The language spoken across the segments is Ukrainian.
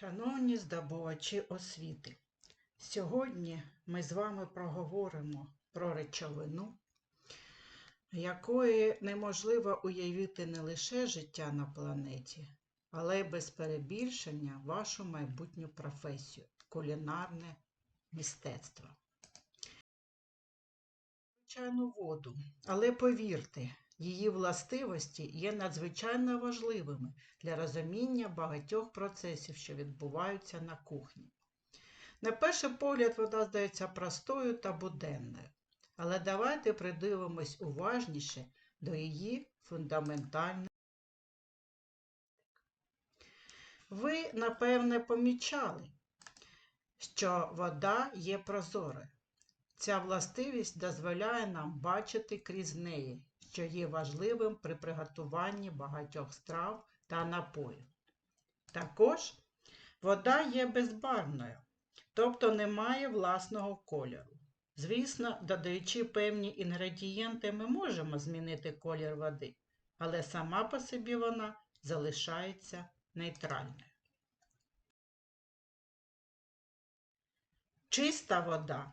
Шановні здобувачі освіти, сьогодні ми з вами проговоримо про речовину, якої неможливо уявити не лише життя на планеті, але й без перебільшення вашу майбутню професію кулінарне мистецтво. Звичайну воду, але повірте, її властивості є надзвичайно важливими для розуміння багатьох процесів, що відбуваються на кухні. На перший погляд, вода здається простою та буденною, але давайте придивимось уважніше до її фундаментальних. Ви, напевне, помічали, що вода є прозорою. Ця властивість дозволяє нам бачити крізь неї, що є важливим при приготуванні багатьох страв та напоїв. Також вода є безбарвною, тобто не має власного кольору. Звісно, додаючи певні інгредієнти, ми можемо змінити колір води, але сама по собі вона залишається нейтральною. Чиста вода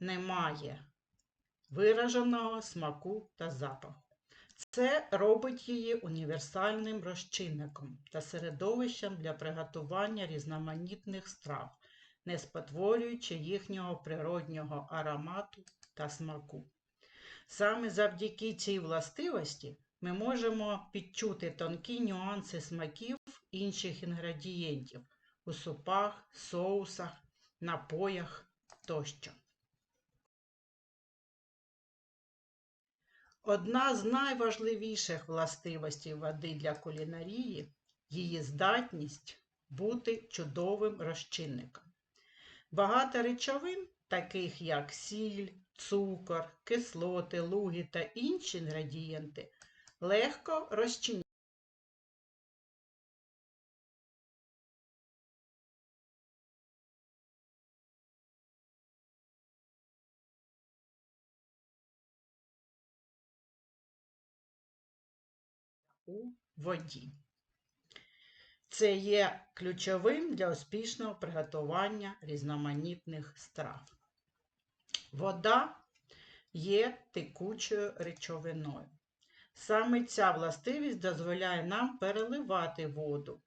не має вираженого смаку та запаху. Це робить її універсальним розчинником та середовищем для приготування різноманітних страв, не спотворюючи їхнього природнього аромату та смаку. Саме завдяки цій властивості ми можемо підчути тонкі нюанси смаків інших інгредієнтів у супах, соусах, напоях тощо. Одна з найважливіших властивостей води для кулінарії її здатність бути чудовим розчинником. Багато речовин, таких як сіль, цукор, кислоти, луги та інші інгредієнти, легко розчиняють. У воді. Це є ключовим для успішного приготування різноманітних страв. Вода є текучою речовиною. Саме ця властивість дозволяє нам переливати воду,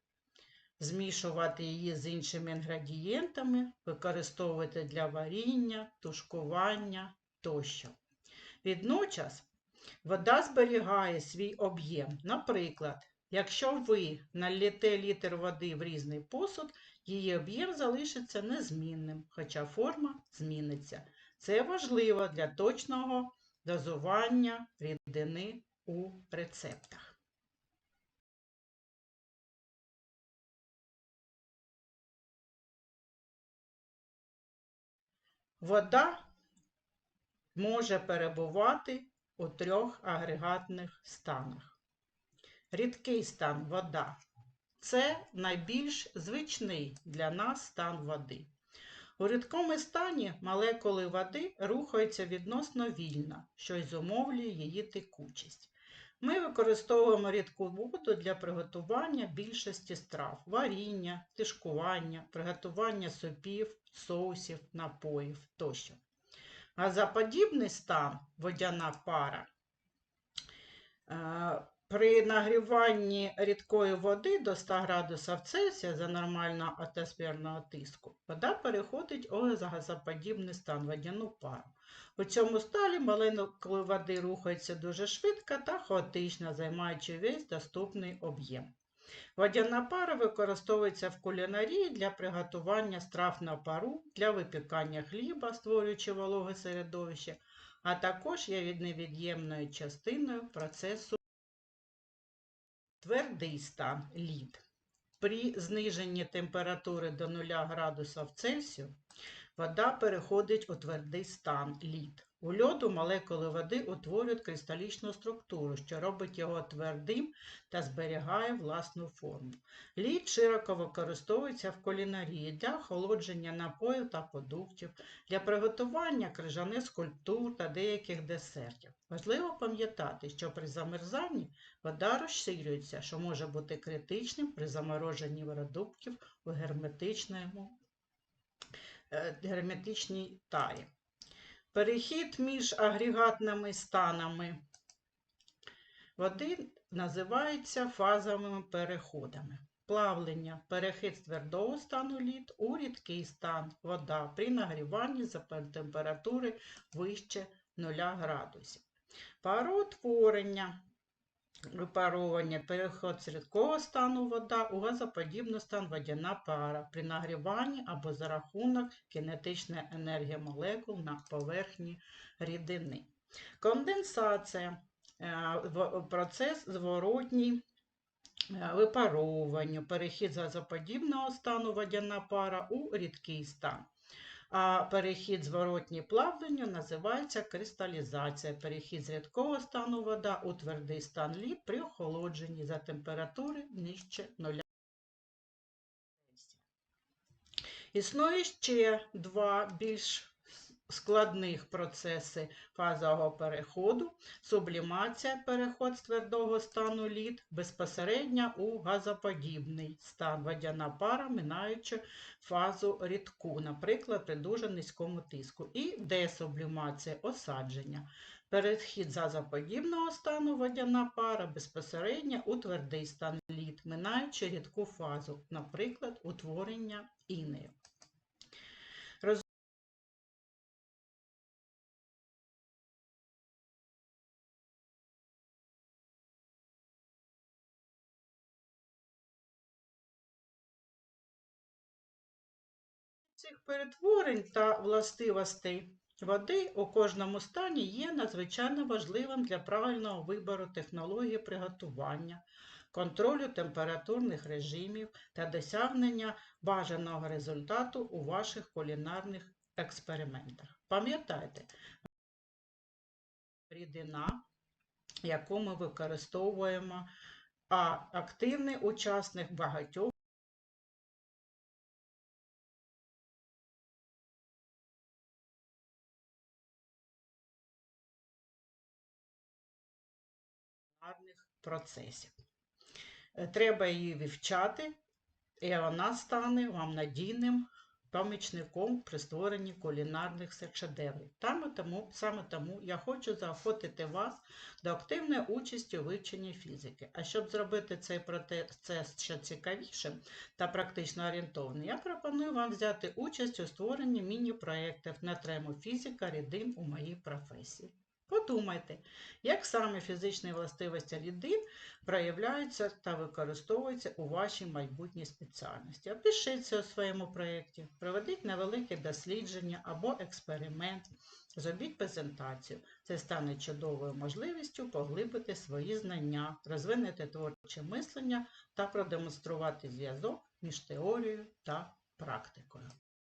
змішувати її з іншими інгредієнтами, використовувати для варіння, тушкування тощо. Відночас Вода зберігає свій об'єм. Наприклад, якщо ви наліте літр води в різний посуд, її об'єм залишиться незмінним, хоча форма зміниться. Це важливо для точного дозування рідини у рецептах. Вода може перебувати у трьох агрегатних станах. Рідкий стан вода це найбільш звичний для нас стан води. У рідкому стані молекули води рухаються відносно вільно, що й зумовлює її текучість. Ми використовуємо рідку воду для приготування більшості страв, варіння, тишкування, приготування супів, соусів, напоїв тощо. Газоподібний стан водяна пара. Е, при нагріванні рідкої води до 100 градусів Цельсія за нормального атмосферного тиску, вода переходить у газоподібний стан водяну пару. У цьому сталі молекули води рухаються дуже швидко та хаотично, займаючи весь доступний об'єм. Водяна пара використовується в кулінарії для приготування страв на пару, для випікання хліба, створюючи вологе середовище, а також є невід'ємною частиною процесу твердий стан лід. При зниженні температури до 0 градусів Цельсію вода переходить у твердий стан лід. У льоду молекули води утворюють кристалічну структуру, що робить його твердим та зберігає власну форму. Лід широко використовується в кулінарії для охолодження напоїв та продуктів, для приготування крижаних скульптур та деяких десертів. Важливо пам'ятати, що при замерзанні вода розширюється, що може бути критичним при замороженні продуктів у е, герметичній тарі. Перехід між агрегатними станами води називається фазовими переходами. Плавлення перехід з твердого стану лід у рідкий стан вода при нагріванні за температури вище 0 градусів. Пароутворення випаровування переход рідкого стану вода у газоподібний стан водяна пара при нагріванні або за рахунок кінетичної енергії молекул на поверхні рідини. Конденсація е, процес зворотній е, випаровування, перехід газоподібного стану водяна пара у рідкий стан. А перехід зворотній плавленню називається кристалізація. Перехід з рідкого стану вода у твердий стан лід при охолодженні за температури нижче 0. Існує ще два більш складних процеси фазового переходу. Сублімація переход з твердого стану лід безпосередньо у газоподібний стан водяна пара, минаючи фазу рідку, наприклад, при дуже низькому тиску. І десублімація осадження. Перехід газоподібного стану водяна пара безпосередньо у твердий стан лід, минаючи рідку фазу, наприклад, утворення інею. Цих перетворень та властивостей води у кожному стані є надзвичайно важливим для правильного вибору технології приготування, контролю температурних режимів та досягнення бажаного результату у ваших кулінарних експериментах. Пам'ятайте, рідина, яку ми використовуємо, а активний учасник багатьох кулінарних процесів. Е, Треба її вивчати, і вона стане вам надійним помічником при створенні кулінарних шедеврів. Саме тому, я хочу заохотити вас до активної участі у вивченні фізики. А щоб зробити цей процес ще цікавішим та практично орієнтовним, я пропоную вам взяти участь у створенні міні-проєктів на тему фізика рідин у моїй професії. Подумайте, як саме фізичні властивості рідин проявляються та використовуються у вашій майбутній спеціальності. Опишіться у своєму проєкті, проведіть невелике дослідження або експеримент, зробіть презентацію. Це стане чудовою можливістю поглибити свої знання, розвинути творче мислення та продемонструвати зв'язок між теорією та практикою.